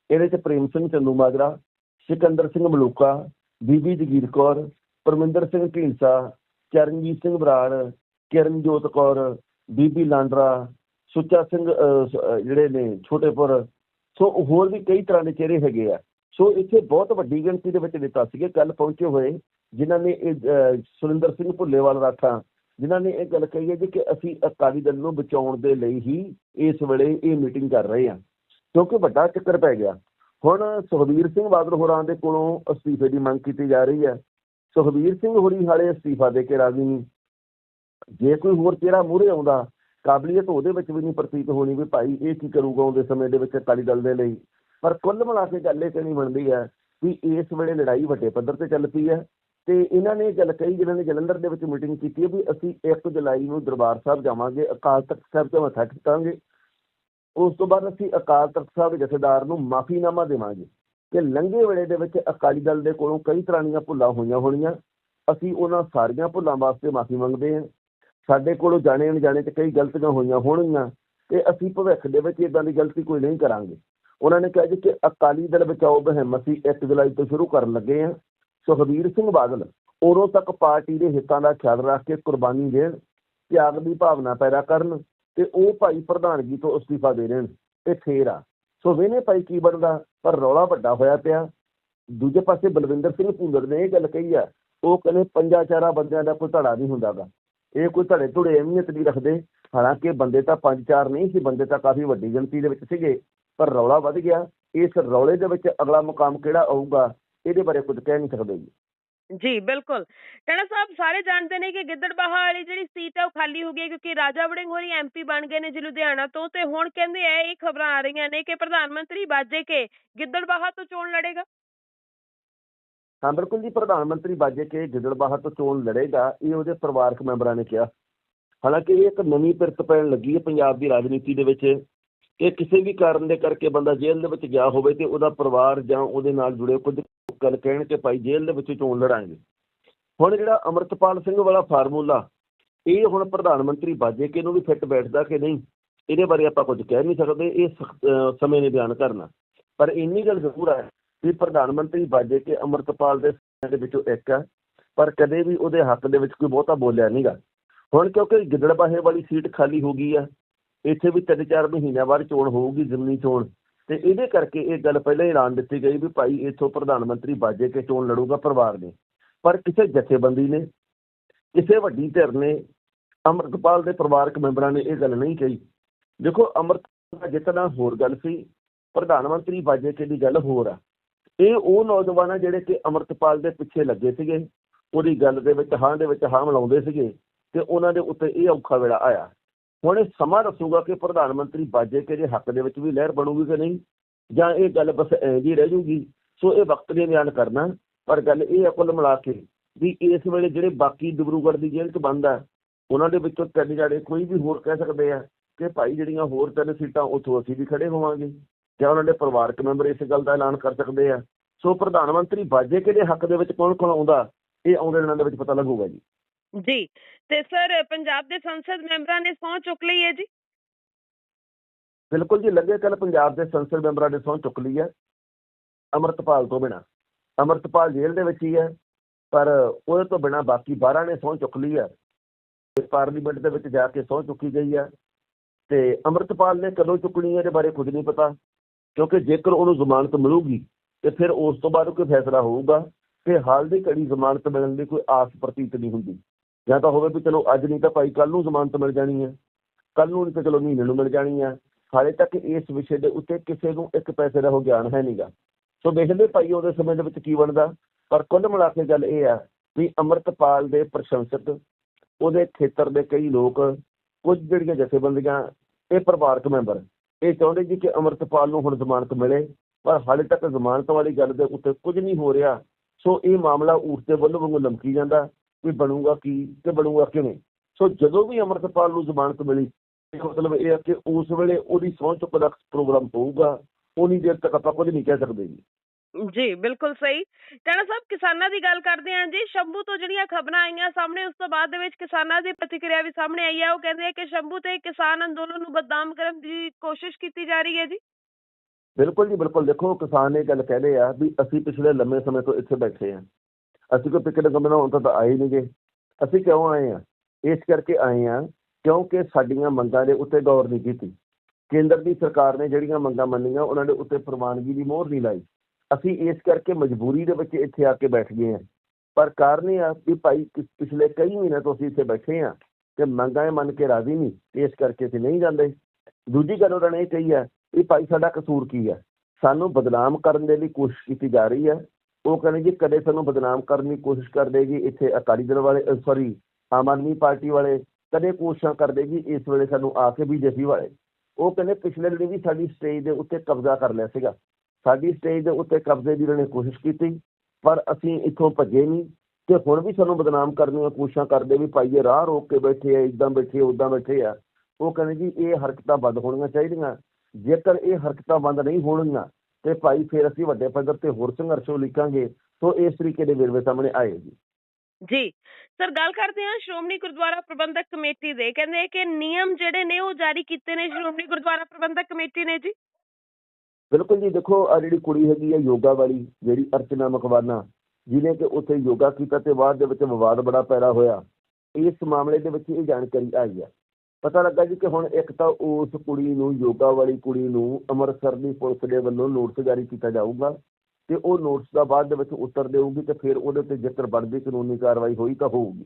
ਇਹਦੇ 'ਚ ਪ੍ਰੇਮ ਸਿੰਘ ਚੰਦੂ ਮਾਜਰਾ, ਸਿਕੰਦਰ ਸਿੰਘ ਮਲੂਕਾ, ਬੀਬੀ ਜਗੀਰ ਕੌਰ, ਪਰਮਿੰਦਰ ਸਿੰਘ ਢੀਂਡਸਾ ਚਰਨਜੀਤ ਸਿੰਘ ਬਰਾੜ, ਕਿਰਨਜੋਤ ਕੌਰ, ਬੀਬੀ ਲਾਂਡਰਾ, ਸੁੱਚਾ ਸਿੰਘ ਜਿਹੜੇ ਨੇ ਛੋਟੇਪੁਰ, ਸੋ ਹੋਰ ਵੀ ਕਈ ਤਰ੍ਹਾਂ ਦੇ ਚਿਹਰੇ ਹੈਗੇ ਆ। ਸੋ ਇੱਥੇ ਬਹੁਤ ਵੱਡੀ ਗਿਣਤੀ ਦੇ ਵਿੱਚ ਨੇਤਾ ਸੀਗੇ ਕੱਲ ਪਹੁੰਚੇ ਹੋਏ, ਜਿਨ੍ਹਾਂ ਨੇ ਇਹ ਸੁਰਿੰਦਰ ਸਿੰਘ ਭੁੱਲੇਵਾਲ ਰਾਠਾ, ਜਿਨ੍ਹਾਂ ਨੇ ਇਹ ਗੱਲ ਕਹੀ ਹੈ ਜੀ ਕਿ ਅਸੀਂ ਅਕਾਲੀ ਦਲ ਨੂੰ ਬਚਾਉਣ ਦੇ ਲਈ ਹੀ ਇਸ ਵੇਲੇ ਇਹ ਮੀਟਿੰਗ ਕਰ ਰਹੇ ਹਾਂ, ਕਿਉਂਕਿ ਵੱਡਾ ਚੱਕਰ ਪੈ ਗਿਆ। ਹੁਣ ਸੁਖਬੀਰ ਸਿੰਘ ਬਾਦਲ ਹੋਰਾਂ ਦੇ ਕੋਲੋਂ ਅਸਤੀਫੇ ਦੀ ਮੰਗ ਕੀਤੀ ਜਾ ਰਹੀ ਹੈ। ਸੁਖਬੀਰ ਸਿੰਘ ਹੋਰੀ ਹਾਲੇ ਅਸਤੀਫਾ ਦੇ ਕੇ ਰਾਜ਼ੀ ਨਹੀਂ। ਜੇ ਕੋਈ ਹੋਰ ਚਿਹਰਾ ਮੂਹਰੇ ਆਉਂਦਾ, ਕਾਬਲੀਅਤ ਉਹਦੇ ਵਿੱਚ ਵੀ ਨਹੀਂ ਪ੍ਰਤੀਤ ਹੋਣੀ ਵੀ ਭਾਈ ਇਹ ਕੀ ਕਰੂਗਾ ਆਉਂਦੇ ਸਮੇਂ ਦੇ ਵਿੱਚ ਅਕਾਲੀ ਦਲ ਦੇ ਲਈ। ਪਰ ਕੁੱਲ ਮਿਲਾ ਕੇ ਗੱਲ ਇਹ ਕਹਿਣੀ ਬਣਦੀ ਹੈ ਵੀ ਇਸ ਵੇਲੇ ਲੜਾਈ ਵੱਡੇ ਪੱਧਰ ਤੇ ਚੱਲ ਪਈ ਹੈ ਤੇ ਇਹਨਾਂ ਨੇ ਇਹ ਗੱਲ ਕਹੀ, ਜਿਨ੍ਹਾਂ ਨੇ ਜਲੰਧਰ ਦੇ ਵਿੱਚ ਮੀਟਿੰਗ ਕੀਤੀ ਹੈ ਵੀ ਅਸੀਂ 1 ਜੁਲਾਈ ਨੂੰ ਦਰਬਾਰ ਸਾਹਿਬ ਜਾਵਾਂਗੇ, ਅਕਾਲ ਤਖਤ ਸਾਹਿਬ ਤੇ ਮੱਥਾ ਟੇਕਾਂਗੇ ਉਸ ਤੋਂ ਬਾਅਦ ਅਸੀਂ ਅਕਾਲ ਤਖਤ ਸਾਹਿਬ ਦੇ ਜਥੇਦਾਰ ਨੂੰ ਮਾਫੀਨਾਮਾ ਦੇਵਾਂਗੇ। ਕਿ ਲੰਘੇ ਵੇਲੇ ਦੇ ਵਿੱਚ ਅਕਾਲੀ ਦਲ ਦੇ ਕੋਲੋਂ ਕਈ ਤਰ੍ਹਾਂ ਦੀਆਂ ਭੁੱਲਾਂ ਹੋਈਆਂ ਹੋਣੀਆਂ। ਅਸੀਂ ਉਹਨਾਂ ਸਾਰੀਆਂ ਭੁੱਲਾਂ ਵਾਸਤੇ ਮਾਫੀ ਮੰਗਦੇ ਹਾਂ। ਸਾਡੇ ਕੋਲੋਂ ਜਾਣੇ ਅਣਜਾਣੇ ਤੇ ਕਈ ਗਲਤੀਆਂ ਹੋਈਆਂ ਹੋਣਗੀਆਂ ਤੇ ਅਸੀਂ ਭਵਿੱਖ ਦੇ ਵਿੱਚ ਇਦਾਂ ਦੀ ਗਲਤੀ ਕੋਈ ਨਹੀਂ ਕਰਾਂਗੇ। ਉਹਨਾਂ ਨੇ ਕਿਹਾ ਜੀ ਕਿ ਅਕਾਲੀ ਦਲ ਬਚਾਓ ਮੁਹਿੰਮ ਅਸੀਂ 1 ਜੁਲਾਈ ਤੋਂ ਸ਼ੁਰੂ ਕਰਨ ਲੱਗੇ ਹਾਂ। ਸੁਖਬੀਰ ਸਿੰਘ ਬਾਦਲ ਉਦੋਂ ਤੱਕ ਪਾਰਟੀ ਦੇ ਹਿੱਤਾਂ ਦਾ ਖਿਆਲ ਰੱਖ ਕੇ ਕੁਰਬਾਨੀ ਦੇਣ, ਤਿਆਗ ਦੀ ਭਾਵਨਾ ਪੈਦਾ ਕਰਨ ਤੇ ਉਹ ਭਾਈ ਪ੍ਰਧਾਨਗੀ ਤੋਂ ਅਸਤੀਫਾ ਦੇ ਦੇਣ। ਤੇ ਫੇਰ ਆ। ਸੋ ਵੇਨੇ ਭਾਈ ਕੀ ਬਣਦਾ? ਪਰ ਰੌਲਾ ਵੱਡਾ ਹੋਇਆ ਪਿਆ। ਦੂਜੇ ਪਾਸੇ ਬਲਵਿੰਦਰ ਸਿੰਘ ਭੁੰਦੜ ਨੇ ਇਹ ਗੱਲ ਕਹੀ ਆ, ਉਹ ਕਹਿੰਦੇ ਪੰਜਾ ਚਾਰਾ ਬੰਦਿਆਂ ਦਾ ਕੋਈ ਧੜਾ ਨਹੀਂ ਹੁੰਦਾਗਾ। ਇਹ ਕੋਈ ਧੜੇ ਧੁੜੇ ਅਹਿਮੀਅਤ ਨਹੀਂ ਰੱਖਦੇ। ਹਾਲਾਂਕਿ ਬੰਦੇ ਤਾਂ ਪੰਜ ਚਾਰ ਨਹੀਂ ਸੀ, ਬੰਦੇ ਤਾਂ ਕਾਫੀ ਵੱਡੀ ਗਿਣਤੀ ਦੇ ਵਿੱਚ ਸੀਗੇ, ਪਰ ਰੌਲਾ ਵੱਧ ਗਿਆ। ਇਸ ਰੌਲੇ ਦੇ ਵਿੱਚ ਅਗਲਾ ਮੁਕਾਮ ਕਿਹੜਾ ਆਊਗਾ, ਇਹਦੇ ਬਾਰੇ ਕੁਝ ਕਹਿ ਨਹੀਂ ਸਕਦੇ। ਜੀ
ਜੀ, ਬਿਲਕੁਲ। ਟੈਣਾ ਸਾਹਿਬ, ਸਾਰੇ ਜਾਣਦੇ ਨੇ ਕਿ ਗਿੱਦੜਬਾਹਾ ਵਾਲੀ ਜਿਹੜੀ ਸੀਟ ਹੈ ਉਹ ਖਾਲੀ ਹੋ ਗਈ ਕਿਉਂਕਿ ਰਾਜਾ ਵੜਿੰਗ ਹੋਰੀ ਐਮਪੀ ਬਣ ਗਏ ਨੇ ਜੀ ਲੁਧਿਆਣਾ ਤੋਂ ਤੇ ਹੁਣ ਕਹਿੰਦੇ ਆ, ਇਹ ਖਬਰਾਂ ਆ ਰਹੀਆਂ ਨੇ ਕਿ ਪ੍ਰਧਾਨ ਮੰਤਰੀ ਬਾਜੇ ਕੇ ਗਿੱਦੜਬਾਹਾ ਤੋਂ ਚੋਣ ਲੜੇਗਾ।
ਹਾਂ, ਬਿਲਕੁਲ ਜੀ, ਪ੍ਰਧਾਨ ਮੰਤਰੀ ਬਾਜੇ ਕੇ ਗਿੱਦੜਬਾਹਾ ਤੋਂ ਚੋਣ ਲੜੇਗਾ, ਇਹ ਉਹਦੇ ਪਰਿਵਾਰਕ ਮੈਂਬਰਾਂ ਨੇ ਕਿਹਾ। ਹਾਲਾਂਕਿ ਇਹ ਇੱਕ ਨਵੀਂ ਪਿਰਤ ਪੈਣ ਲੱਗੀ ਹੈ ਪੰਜਾਬ ਦੀ ਰਾਜਨੀਤੀ ਦੇ ਵਿੱਚ। ਕਿ ਕਿਸੇ ਵੀ ਕਾਰਨ ਦੇ ਕਰਕੇ ਬੰਦਾ ਜੇਲ੍ਹ ਦੇ ਵਿੱਚ ਗਿਆ ਹੋਵੇ ਤੇ ਉਹਦਾ ਪਰਿਵਾਰ ਜਾਂ ਉਹਦੇ ਨਾਲ ਜੁੜੇ ਕੁਝ ਗੱਲ ਕਹਿਣ ਕਿ ਭਾਈ ਜੇਲ੍ਹ ਦੇ ਵਿੱਚ ਚੋਣ ਲੜਾਂਗੇ। ਹੁਣ ਜਿਹੜਾ ਅਮਰਤਪਾਲ ਸਿੰਘ ਵਾਲਾ ਫਾਰਮੂਲਾ ਇਹ ਹੁਣ ਪ੍ਰਧਾਨ ਮੰਤਰੀ ਬਾਜੇ ਕਿ ਇਹਨੂੰ ਵੀ ਫਿੱਟ ਬੈਠਦਾ ਕਿ ਨਹੀਂ ਇਹਦੇ ਬਾਰੇ ਆਪਾਂ ਕੁਝ ਕਹਿ ਨਹੀਂ ਸਕਦੇ ਇਹ ਸਖ਼ਤ, ਸਮੇਂ ਨੇ ਬਿਆਨ ਕਰਨਾ। ਪਰ ਇੰਨੀ ਗੱਲ ਜ਼ਰੂਰ ਹੈ ਕਿ ਪ੍ਰਧਾਨ ਮੰਤਰੀ ਬਾਜੇ ਕਿ ਅਮਰਤਪਾਲ ਦੇ ਦੇ ਵਿੱਚੋਂ ਇੱਕ ਹੈ ਪਰ ਕਦੇ ਵੀ ਉਹਦੇ ਹੱਕ ਦੇ ਵਿੱਚ ਕੋਈ ਬਹੁਤਾ ਬੋਲਿਆ ਨਹੀਂਗਾ ਹੁਣ ਕਿਉਂਕਿ ਗਿੱਦੜਬਾਹੇ ਵਾਲੀ ਸੀਟ ਖਾਲੀ ਹੋ ਗਈ ਆ ਇੱਥੇ ਵੀ ਤਿੰਨ ਚਾਰ ਮਹੀਨਿਆਂ ਬਾਅਦ ਚੋਣ ਹੋਊਗੀ ਜ਼ਿਮਨੀ ਚੋਣ। ਤੇ ਇਹਦੇ ਕਰਕੇ ਇਹ ਗੱਲ ਪਹਿਲਾਂ ਹੀ ਐਲਾਨ ਦਿੱਤੀ ਗਈ ਵੀ ਭਾਈ ਇੱਥੋਂ ਪ੍ਰਧਾਨ ਮੰਤਰੀ ਬਾਜੇ ਕੇ ਚੋਣ ਲੜੂਗਾ ਪਰਿਵਾਰ ਨੇ ਪਰ ਕਿਸੇ ਜਥੇਬੰਦੀ ਨੇ, ਕਿਸੇ ਵੱਡੀ ਧਿਰ ਨੇ, ਅੰਮ੍ਰਿਤਪਾਲ ਦੇ ਪਰਿਵਾਰਕ ਮੈਂਬਰਾਂ ਨੇ ਇਹ ਗੱਲ ਨਹੀਂ ਕਹੀ। ਦੇਖੋ, ਅੰਮ੍ਰਿਤਪਾਲ ਦਾ ਜਿੱਤਣਾ ਹੋਰ ਗੱਲ ਸੀ, ਪ੍ਰਧਾਨ ਮੰਤਰੀ ਬਾਜੇ ਕੇ ਦੀ ਗੱਲ ਹੋਰ ਆ। ਇਹ ਉਹ ਨੌਜਵਾਨ ਆ ਜਿਹੜੇ ਕਿ ਅੰਮ੍ਰਿਤਪਾਲ ਦੇ ਪਿੱਛੇ ਲੱਗੇ ਸੀਗੇ, ਉਹਦੀ ਗੱਲ ਦੇ ਵਿੱਚ, ਹਾਂ ਦੇ ਵਿੱਚ ਹਾਂ ਮਿਲਾਉਂਦੇ ਸੀਗੇ, ਤੇ ਉਹਨਾਂ ਦੇ ਉੱਤੇ ਇਹ ਔਖਾ ਵੇਲਾ ਆਇਆ। ਹੁਣ ਇਹ ਸਮਾਂ ਦੱਸੂਗਾ ਕਿ ਪ੍ਰਧਾਨ ਮੰਤਰੀ ਬਾਜੇ ਕੇ ਦੇ ਹੱਕ ਦੇ ਵਿੱਚ ਵੀ ਲਹਿਰ ਬਣੂਗੀ ਕਿ ਨਹੀਂ, ਜਾਂ ਇਹ ਗੱਲ ਬਸ ਐਂ ਜੀ ਰਹਿ ਜੂਗੀ। ਸੋ ਇਹ ਵਕਤ ਨੇ ਬਿਆਨ ਕਰਨਾ। ਪਰ ਗੱਲ ਇਹ ਆ ਕੁੱਲ ਮਿਲਾ ਕੇ ਵੀ ਇਸ ਵੇਲੇ ਜਿਹੜੇ ਬਾਕੀ ਡਿਬਰੂਗੜ੍ਹ ਦੀ ਜੇਲ੍ਹ 'ਚ ਬੰਦ ਆ, ਉਹਨਾਂ ਦੇ ਵਿੱਚੋਂ ਤਿੰਨ ਜਾਣੇ ਕੋਈ ਵੀ ਹੋਰ ਕਹਿ ਸਕਦੇ ਆ ਕਿ ਭਾਈ ਜਿਹੜੀਆਂ ਹੋਰ ਤਿੰਨ ਸੀਟਾਂ ਉੱਥੋਂ ਅਸੀਂ ਵੀ ਖੜੇ ਹੋਵਾਂਗੇ, ਜਾਂ ਉਹਨਾਂ ਦੇ ਪਰਿਵਾਰਕ ਮੈਂਬਰ ਇਸ ਗੱਲ ਦਾ ਐਲਾਨ ਕਰ ਸਕਦੇ ਆ। ਸੋ ਪ੍ਰਧਾਨ ਮੰਤਰੀ ਬਾਜੇ ਕੇ ਦੇ ਹੱਕ ਦੇ ਵਿੱਚ ਕੌਣ ਕੌਣ ਆਉਂਦਾ ਇਹ ਆਉਂਦੇ ਦਿਨਾਂ ਦੇ ਵਿੱਚ ਪਤਾ ਲੱਗੂਗਾ ਜੀ।
ਜੀ। ਤੇ ਸਰ, ਪੰਜਾਬ ਦੇ ਸੰਸਦ ਮੈਂਬਰਾਂ ਨੇ ਸਹੁੰ ਚੁੱਕ ਲਈ ਹੈ ਜੀ?
ਬਿਲਕੁਲ ਜੀ, ਲੱਗੇ ਕੱਲ ਪੰਜਾਬ ਦੇ ਸੰਸਦ ਮੈਂਬਰਾਂ ਨੇ ਸਹੁੰ ਚੁੱਕ ਲਈ ਹੈ। ਅਮਰਤਪਾਲ ਤੋਂ ਬਿਨਾ। ਅਮਰਤਪਾਲ ਜੇਲ੍ਹ ਦੇ ਵਿੱਚ ਹੀ ਹੈ, ਪਰ ਉਹਦੇ ਤੋਂ ਬਿਨਾ ਬਾਕੀ 12 ਨੇ ਸਹੁੰ ਚੁੱਕ ਲਈ ਹੈ। ਤੇ ਪਾਰਲੀਮੈਂਟ ਦੇ ਵਿੱਚ ਜਾ ਕੇ ਸਹੁੰ ਚੁੱਕੀ ਗਈ ਹੈ। ਤੇ ਅਮਰਤਪਾਲ ਨੇ ਕਦੋਂ ਚੁੱਕਣੀ ਹੈ ਇਹਦੇ ਬਾਰੇ ਕੁਝ ਨਹੀਂ ਪਤਾ, ਕਿਉਂਕਿ ਜੇਕਰ ਉਹਨੂੰ ਜ਼ਮਾਨਤ ਮਿਲੂਗੀ, ਤੇ ਫਿਰ ਉਸ ਤੋਂ ਬਾਅਦ ਕੋਈ ਫੈਸਲਾ ਹੋਊਗਾ ਤੇ ਹਾਲ ਦੀ ਘੜੀ ਜ਼ਮਾਨਤ ਮਿਲਣ ਦੀ ਕੋਈ ਆਸ ਪ੍ਰਤੀਤ ਨਹੀਂ ਹੁੰਦੀ। ਜਾਂ ਤਾਂ ਹੋਵੇ ਵੀ ਚਲੋ ਅੱਜ ਨਹੀਂ ਤਾਂ ਭਾਈ ਕੱਲ ਨੂੰ ਜ਼ਮਾਨਤ ਮਿਲ ਜਾਣੀ ਹੈ। ਕੱਲ ਨੂੰ ਨਹੀਂ ਤਾਂ ਚਲੋ ਮਹੀਨੇ ਨੂੰ ਮਿਲ ਜਾਣੀ ਹੈ। ਹਾਲੇ ਤੱਕ ਇਸ ਵਿਸ਼ੇ ਦੇ ਉੱਤੇ ਕਿਸੇ ਨੂੰ ਇੱਕ ਪੈਸੇ ਦਾ ਉਹ ਗਿਆਨ ਹੈ ਨਹੀਂਗਾ ਸੋ ਵੇਖਦੇ ਭਾਈ ਉਹਦੇ ਸਮੇਂ ਦੇ ਵਿੱਚ ਕੀ ਬਣਦਾ। ਪਰ ਕੁੱਲ ਮਿਲਾ ਕੇ ਗੱਲ ਇਹ ਆ ਵੀ ਅੰਮ੍ਰਿਤਪਾਲ ਦੇ ਪ੍ਰਸ਼ੰਸਕ, ਉਹਦੇ ਖੇਤਰ ਦੇ ਕਈ ਲੋਕ, ਕੁਝ ਜਿਹੜੀਆਂ ਜਥੇਬੰਦੀਆਂ, ਇਹ ਪਰਿਵਾਰਕ ਮੈਂਬਰ, ਇਹ ਚਾਹੁੰਦੇ ਜੀ ਕਿ ਅੰਮ੍ਰਿਤਪਾਲ ਨੂੰ ਹੁਣ ਜ਼ਮਾਨਤ ਮਿਲੇ। ਪਰ ਹਾਲੇ ਤੱਕ ਜ਼ਮਾਨਤ ਵਾਲੀ ਗੱਲ ਦੇ ਉੱਤੇ ਕੁਝ ਨਹੀਂ ਹੋ ਰਿਹਾ। ਸੋ ਇਹ ਮਾਮਲਾ ਊਠ ਦੇ ਵੱਲੋਂ ਵਾਂਗੂ ਲਮਕੀ ਜਾਂਦਾ। ਵੀ ਬਣੂਗਾ ਕੀ ਤੇ ਬਣੂਗਾ ਕਿਵੇਂ। ਸੋ ਜਦੋਂ ਵੀ ਅੰਮ੍ਰਿਤਪਾਲ ਨੂੰ ਜ਼ਮਾਨਤ ਮਿਲੀ ਇਹ ਮਤਲਬ ਇਹ ਹੈ ਕਿ ਉਸ ਵੇਲੇ ਉਹਦੀ ਸਹੁੰ ਚੁੱਕ ਦਾ ਪ੍ਰੋਗਰਾਮ ਹੋਊਗਾ ਉਨੀ ਦੇਰ ਤੱਕ ਆਪਾਂ ਕੁਝ ਨਹੀਂ ਕਹਿ ਸਕਦੇ ਜੀ।
ਜੀ ਬਿਲਕੁਲ ਸਹੀ। ਟਾਣਾ ਸਾਹਿਬ ਕਿਸਾਨਾਂ ਦੀ ਗੱਲ ਕਰਦੇ ਹਾਂ ਜੀ। ਸ਼ੰਭੂ ਤੋਂ ਜਿਹੜੀਆਂ ਖਬਰਾਂ ਆਈਆਂ ਸਾਹਮਣੇ ਉਸ ਤੋਂ ਬਾਅਦ ਦੇ ਵਿੱਚ ਕਿਸਾਨਾਂ ਦੀ ਪ੍ਰਤੀਕਿਰਿਆ ਵੀ ਸਾਹਮਣੇ ਆਈ ਹੈ। ਉਹ ਕਹਿੰਦੇ ਆ ਕਿ ਸ਼ੰਭੂ ਤੇ ਕਿਸਾਨ ਅੰਦੋਲਨ ਨੂੰ ਬਦਨਾਮ ਕਰਨ ਦੀ ਕੋਸ਼ਿਸ਼ ਕੀਤੀ ਜਾ ਰਹੀ ਹੈ ਜੀ।
ਬਿਲਕੁਲ ਜੀ ਬਿਲਕੁਲ। ਦੇਖੋ ਕਿਸਾਨ ਇਹ ਗੱਲ ਕਹਿੰਦੇ ਆ ਵੀ ਅਸੀਂ ਪਿਛਲੇ ਲੰਮੇ ਸਮੇਂ ਤੋਂ ਇੱਥੇ ਬੈਠੇ ਆ। ਅਸੀਂ ਕੋਈ ਪਿਕਨਿਕ ਬਣਾਉਣ ਤਾਂ ਤਾਂ ਆਏ ਨਹੀਂਗੇ। ਅਸੀਂ ਕਿਉਂ ਆਏ ਆ ਇਸ ਕਰਕੇ ਆਏ ਆ ਕਿਉਂਕਿ ਸਾਡੀਆਂ ਮੰਗਾਂ ਦੇ ਉੱਤੇ ਗੌਰ ਨਹੀਂ ਕੀਤੀ। ਕੇਂਦਰ ਦੀ ਸਰਕਾਰ ਨੇ ਜਿਹੜੀਆਂ ਮੰਗਾਂ ਮੰਨੀਆਂ, ਉਹਨਾਂ ਦੇ ਉੱਤੇ ਪ੍ਰਵਾਨਗੀ ਦੀ ਮੋਹਰ ਨਹੀਂ ਲਾਈ। ਅਸੀਂ ਇਸ ਕਰਕੇ ਮਜਬੂਰੀ ਦੇ ਵਿੱਚ ਇੱਥੇ ਆ ਕੇ ਬੈਠ ਗਏ ਆ ਪਰ ਕਾਰਨ ਇਹ ਆ ਵੀ ਭਾਈ ਪਿਛਲੇ ਕਈ ਮਹੀਨੇ ਤੋਂ ਅਸੀਂ ਇੱਥੇ ਬੈਠੇ ਆ ਤੇ ਮੰਗਾਂ ਇਹ ਮੰਨ ਕੇ ਰਾਜ਼ੀ ਨਹੀਂ। ਇਸ ਕਰਕੇ ਅਸੀਂ ਨਹੀਂ ਜਾਂਦੇ। ਦੂਜੀ ਗੱਲ ਉਹਨਾਂ ਨੇ ਇਹ ਕਹੀ ਹੈ ਵੀ ਭਾਈ, ਸਾਡਾ ਕਸੂਰ ਕੀ ਹੈ? ਸਾਨੂੰ ਬਦਨਾਮ ਕਰਨ ਦੇ ਲਈ ਕੋਸ਼ਿਸ਼ ਕੀਤੀ ਜਾ ਰਹੀ ਹੈ। ਉਹ ਕਹਿੰਦੇ ਜੀ ਕਦੇ ਸਾਨੂੰ ਬਦਨਾਮ ਕਰਨ ਦੀ ਕੋਸ਼ਿਸ਼ ਕਰਦੇ ਜੀ, ਇੱਥੇ ਅਕਾਲੀ ਦਲ ਵਾਲੇ ਸੌਰੀ ਆਮ ਆਦਮੀ ਪਾਰਟੀ ਵਾਲੇ ਕਦੇ ਕੋਸ਼ਿਸ਼ਾਂ ਕਰਦੇ ਜੀ, ਇਸ ਵੇਲੇ ਸਾਨੂੰ ਆ ਕੇ ਬੀਜੇਪੀ ਵਾਲੇ। ਉਹ ਕਹਿੰਦੇ ਪਿਛਲੇ ਦਿਨ ਵੀ ਸਾਡੀ ਸਟੇਜ ਦੇ ਉੱਤੇ ਕਬਜ਼ਾ ਕਰ ਲਿਆ ਸੀਗਾ। ਸਾਡੀ ਸਟੇਜ ਦੇ ਉੱਤੇ ਕਬਜ਼ੇ ਦੀ ਉਹਨਾਂ ਨੇ ਕੋਸ਼ਿਸ਼ ਕੀਤੀ, ਪਰ ਅਸੀਂ ਇੱਥੋਂ ਭੱਜੇ ਨਹੀਂ। ਤੇ ਹੁਣ ਵੀ ਸਾਨੂੰ ਬਦਨਾਮ ਕਰਨ ਦੀਆਂ ਕੋਸ਼ਿਸ਼ਾਂ ਕਰਦੇ ਵੀ ਭਾਈ ਇਹ ਰਾਹ ਰੋਕ ਕੇ ਬੈਠੇ ਆ, ਇਦਾਂ ਬੈਠੇ ਆ, ਉਦਾਂ ਬੈਠੇ ਆ। ਉਹ ਕਹਿੰਦੇ ਜੀ ਇਹ ਹਰਕਤਾਂ ਬੰਦ ਹੋਣੀਆਂ ਚਾਹੀਦੀਆਂ। ਜੇਕਰ ਇਹ ਹਰਕਤਾਂ ਬੰਦ ਨਹੀਂ ਹੋਣਗੀਆਂ ਤੇ ਭਾਈ ਫਿਰ ਅਸੀਂ ਵੱਡੇ ਪੱਧਰ ਤੇ ਹੋਰ ਸੰਘਰਸ਼ ਲਿਖਾਂਗੇ ਸੋ ਇਸ ਤਰੀਕੇ ਦੇ ਵੇਰਵੇ ਸਾਹਮਣੇ ਆਏ ਜੀ।
ਜੀ ਸਰ ਗੱਲ ਕਰਦੇ ਹਾਂ ਸ਼੍ਰੋਮਣੀ ਗੁਰਦੁਆਰਾ ਪ੍ਰਬੰਧਕ ਕਮੇਟੀ ਦੇ ਕਹਿੰਦੇ ਕਿ ਨਿਯਮ ਜਿਹੜੇ ਨੇ ਉਹ ਜਾਰੀ ਕੀਤੇ ਨੇ ਸ਼੍ਰੋਮਣੀ ਗੁਰਦੁਆਰਾ ਪ੍ਰਬੰਧਕ ਕਮੇਟੀ ਨੇ ਜੀ?
ਬਿਲਕੁਲ ਜੀ ਦੇਖੋ ਆ ਜਿਹੜੀ ਕੁੜੀ ਹੈਗੀ ਹੈ ਯੋਗਾ ਵਾਲੀ ਜਿਹੜੀ ਅਰਚਨਾ ਮਕਵਾਨਾ ਜਿਹਨੇ ਕਿ ਉੱਥੇ ਯੋਗਾ ਕੀਤਾ ਤੇ ਬਾਅਦ ਦੇ ਵਿੱਚ ਵਿਵਾਦ ਬੜਾ ਪੈਦਾ ਹੋਇਆ। ਇਸ ਮਾਮਲੇ ਦੇ ਵਿੱਚ ਇਹ ਜਾਣਕਾਰੀ ਆਈ ਹੈ ਪਤਾ ਲੱਗਾ ਜੀ ਕਿ ਹੁਣ ਇੱਕ ਤਾਂ ਉਸ ਕੁੜੀ ਨੂੰ, ਯੋਗਾ ਵਾਲੀ ਕੁੜੀ ਨੂੰ ਅੰਮ੍ਰਿਤਸਰ ਦੀ ਪੁਲਿਸ ਦੇ ਵੱਲੋਂ ਨੋਟਿਸ ਜਾਰੀ ਕੀਤਾ ਜਾਊਗਾ ਤੇ ਉਹ ਨੋਟਿਸ ਦਾ ਬਾਅਦ ਦੇ ਵਿੱਚ ਉੱਤਰ ਦੇਊਗੀ ਤੇ ਫਿਰ ਉਹਦੇ ਤੇ ਜੇਕਰ ਬਣਦੀ ਕਾਨੂੰਨੀ ਕਾਰਵਾਈ ਹੋਈ ਤਾਂ ਹੋਊਗੀ।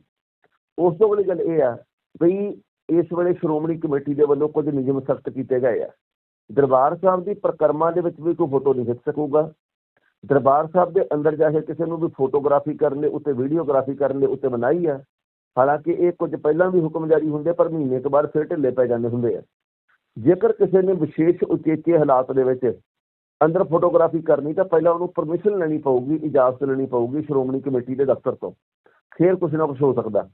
ਉਸ ਤੋਂ ਵੱਡੀ ਗੱਲ ਇਹ ਆ ਵੀ ਇਸ ਵੇਲੇ ਸ਼੍ਰੋਮਣੀ ਕਮੇਟੀ ਦੇ ਵੱਲੋਂ ਕੁਝ ਨਿਯਮ ਸਖਤ ਕੀਤੇ ਗਏ ਆ। ਦਰਬਾਰ ਸਾਹਿਬ ਦੀ ਪ੍ਰਕਰਮਾ ਦੇ ਵਿੱਚ ਵੀ ਕੋਈ ਫੋਟੋ ਨਹੀਂ ਖਿੱਚ ਸਕੂਗਾ। ਦਰਬਾਰ ਸਾਹਿਬ ਦੇ ਅੰਦਰ ਜਾ ਕੇ ਕਿਸੇ ਨੂੰ ਵੀ ਫੋਟੋਗ੍ਰਾਫੀ ਕਰਨ ਦੇ ਉੱਤੇ ਵੀਡੀਓਗ੍ਰਾਫੀ ਕਰਨ ਦੇ ਉੱਤੇ ਮਨਾਹੀ ਆ। ਹਾਲਾਂਕਿ ਇਹ ਕੁਝ ਪਹਿਲਾਂ ਵੀ ਹੁਕਮ ਜਾਰੀ ਹੁੰਦੇ, ਪਰ ਮਹੀਨੇ ਕੁ ਬਾਅਦ ਫਿਰ ਢਿੱਲੇ ਪੈ ਜਾਂਦੇ ਹੁੰਦੇ ਆ। ਜੇਕਰ ਕਿਸੇ ਨੇ ਵਿਸ਼ੇਸ਼ ਉਚੇਚੇ ਹਾਲਾਤ ਦੇ ਵਿੱਚ ਅੰਦਰ ਫੋਟੋਗ੍ਰਾਫੀ ਕਰਨੀ, ਤਾਂ ਪਹਿਲਾਂ ਉਹਨੂੰ ਪਰਮਿਸ਼ਨ ਲੈਣੀ ਪਊਗੀ, ਇਜਾਜ਼ਤ ਲੈਣੀ ਪਊਗੀ ਸ਼੍ਰੋਮਣੀ ਕਮੇਟੀ ਦੇ ਦਫ਼ਤਰ ਤੋਂ। ਫਿਰ ਕੁਝ ਨਾ ਕੁਝ ਹੋ ਸਕਦਾ।